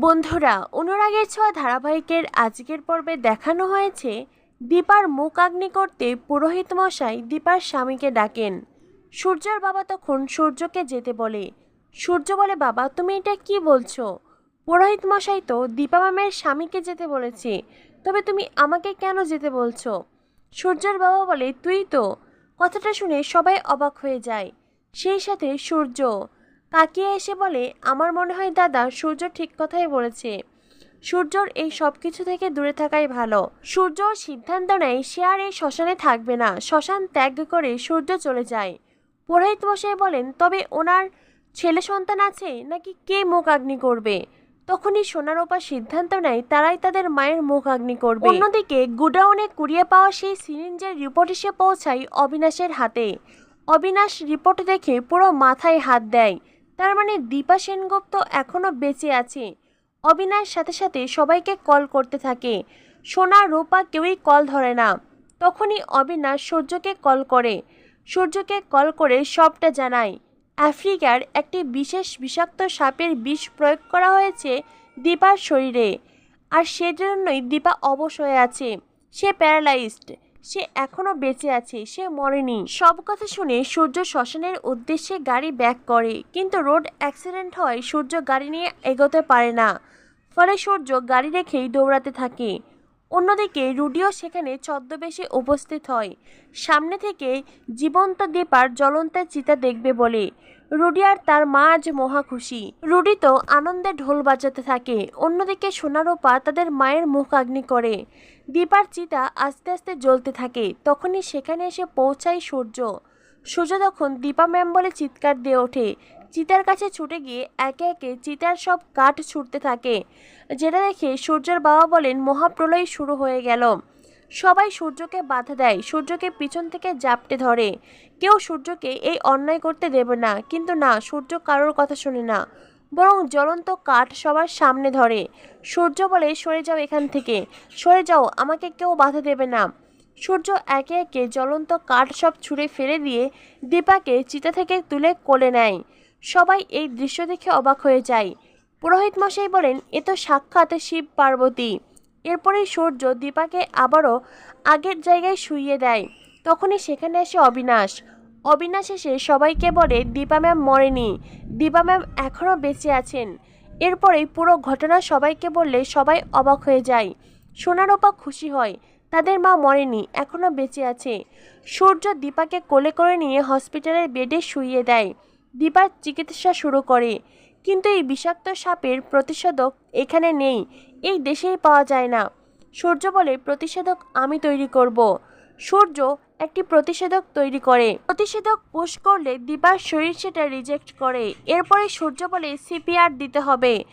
বন্ধুরা, অনুরাগের ছোঁয়া ধারাবাহিকের আজকের পর্বে দেখানো হয়েছে দীপার মুখ আগ্নি করতে পুরোহিত মশাই দীপার স্বামীকে ডাকেন। সূর্যর বাবা তখন সূর্যকে যেতে বলে। সূর্য বলে, বাবা, তুমি এটা কি বলছো? পুরোহিত মশাই তো দীপা ম্যামের স্বামীকে যেতে বলেছে, তবে তুমি আমাকে কেন যেতে বলছো? সূর্যর বাবা বলে, তুই তো। কথাটা শুনে সবাই অবাক হয়ে যায়। সেই সাথে সূর্য কাকিয়ে এসে বলে, আমার মনে হয় দাদা, সূর্য ঠিক কথাই বলেছে। সূর্যর এই সব কিছু থেকে দূরে থাকাই ভালো। সূর্য সিদ্ধান্ত নেয় সে আর এই শ্মশানে থাকবে না। শ্মশান ত্যাগ করে সূর্য চলে যায়। পুরোহিত মশাই বলেন, তবে ওনার ছেলে সন্তান আছে? নাকি কে মুখ আগ্নি করবে? তখনই সোনার সোনারোপা সিদ্ধান্ত নেয়, তারাই তাদের মায়ের মুখ আগ্নি করবে। অন্যদিকে গুডাউনে কুড়িয়ে পাওয়া সেই সিরিঞ্জের রিপোর্ট এসে পৌঁছায় অবিনাশের হাতে। অবিনাশ রিপোর্ট দেখে পুরো মাথায় হাত দেয়। তার মানে দীপা সেনগুপ্ত এখনও বেঁচে আছে। অবিনাশ সাথে সাথে সবাইকে কল করতে থাকে। সোনা, রূপা কেউই কল ধরে না। তখনই অবিনাশ সূর্যকে কল করে। সূর্যকে কল করে সবটা জানায়। আফ্রিকার একটি বিশেষ বিষাক্ত সাপের বিষ প্রয়োগ করা হয়েছে দীপার শরীরে। আর সেজন্যই দীপা অবশ হয়ে আছে। সে প্যারালাইজড। সে এখনও বেঁচে আছে, সে মরেনি। সব কথা শুনে সূর্য শ্মশানের উদ্দেশ্যে গাড়ি ব্যাক করে, কিন্তু রোড অ্যাক্সিডেন্ট হয় সূর্য গাড়ি নিয়ে এগোতে পারে না। ফলে সূর্য গাড়ি রেখেই দৌড়াতে থাকে। অন্যদিকে রুডিও সেখানে ছদ্মবেশে উপস্থিত হয়। সামনে থেকে জীবন্ত দীপার জ্বলন্ত চিতা দেখবে বলে রুডি আর তার মা আজ মহা খুশি। রুডি তো আনন্দে ঢোল বাজাতে থাকে, অন্যদিকে সোনারোপা তাদের মায়ের মুখ আগ্নি করে। দীপার চিতা আস্তে আস্তে জ্বলতে থাকে, তখনই সেখানে এসে পৌঁছায় সূর্য। সূর্য তখন দীপা ম্যাম বলে চিৎকার দিয়ে ওঠে। চিতার কাছে ছুটে গিয়ে একে একে চিতার সব কাঠ ছুটতে থাকে। যেটা দেখে সূর্যের বাবা বলেন, মহাপ্রলয় শুরু হয়ে গেল। সবাই সূর্যকে বাধা দেয়, সূর্যকে পিছন থেকে জাপটে ধরে। কেউ সূর্যকে এই অন্যায় করতে দেবে না, কিন্তু না, সূর্য কারোর কথা শুনে না। বরং জ্বলন্ত কাঠ সবার সামনে ধরে। সূর্য বলে, সরে যাও এখান থেকে। সরে যাও, আমাকে কেউ বাধা দেবে না। সূর্য একে একে জ্বলন্ত কাঠ সব ছুঁড়ে ফেলে দিয়ে দীপাকে চিতা থেকে তুলে কোলে নেয়। সবাই এই দৃশ্য দেখে অবাক হয়ে যায়। পুরোহিত মশাই বলেন, এ তো সাক্ষাৎ শিব পার্বতী। এরপরেই সূর্য দীপাকে আবারও আগের জায়গায় শুইয়ে দেয়। তখনই সেখানে আসে অবিনাশ। অবিনাশ এসে সবাইকে বলে, দীপা ম্যাম মরেনি। দীপা ম্যাম এখনও বেঁচে আছেন। এরপরেই পুরো ঘটনা সবাইকে বললে সবাই অবাক হয়ে যায়। সোনারোপা খুশি হয়, তাদের মা মরেনি এখনও বেঁচে আছে। সূর্য দীপাকে কোলে করে নিয়ে হসপিটালের বেডে শুইয়ে দেয়। দীপার চিকিৎসা শুরু করে। কিন্তু এই বিষাক্ত সাপের প্রতিষেধক এখানে নেই। এই দেশেই পাওয়া যায় না। সূর্য বলে প্রতিষেধক আমি তৈরি করব। সূর্য একটি প্রতিষেধক তৈরি করে। প্রতিষেধক পুশ করলে দিবার শরীর সেটা রিজেক্ট করে। এরপরে সূর্য বলে সিপিআর দিতে হবে।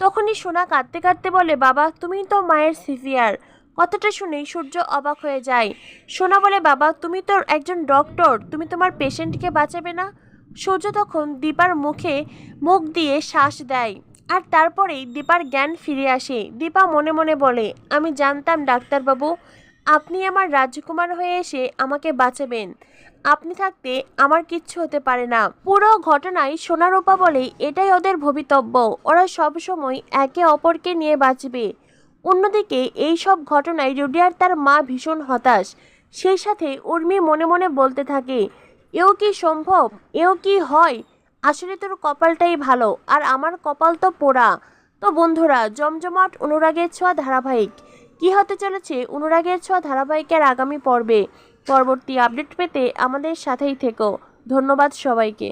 তখনই সোনা কাঁদতে কাঁদতে বলে, বাবা, তুমি তো মায়ের সিপিআর। কথাটা শুনেই সূর্য অবাক হয়ে যায়। সোনা বলে, বাবা, তুমি তো একজন ডক্টর। তুমি তোমার পেশেন্টকে বাঁচাবে না? সূর্য তখন দীপার মুখে মুখ দিয়ে শ্বাস দেয় আর তারপরেই দীপার জ্ঞান ফিরে আসে। দীপা মনে মনে বলে, আমি জানতাম ডাক্তারবাবু, আপনি আমার রাজকুমার হয়ে এসে আমাকে বাঁচাবেন। আপনি থাকতে আমার কিচ্ছু হতে পারে না। পুরো ঘটনায় সোনারূপা বলে, এটাই ওদের ভবিতব্য। ওরা সব সময় একে অপরকে নিয়ে বাঁচবে। অন্যদিকে এই সব ঘটনায় রুডিয়ার তার মা ভীষণ হতাশ। সেই সাথে উর্মি মনে মনে বলতে থাকে এও কি সম্ভব? এও কি হয়? আসলে তোর কপালটাই ভালো, আর আমার কপাল তো পোড়া। তো বন্ধুরা, জমজমাট অনুরাগের ছোঁয়া ধারাবাহিক। কি হতে চলেছে? অনুরাগের ছোঁয়া ধারাবাহিকের আগামী পর্বে। পরবর্তী আপডেট পেতে আমাদের সাথেই থেকো। ধন্যবাদ সবাইকে।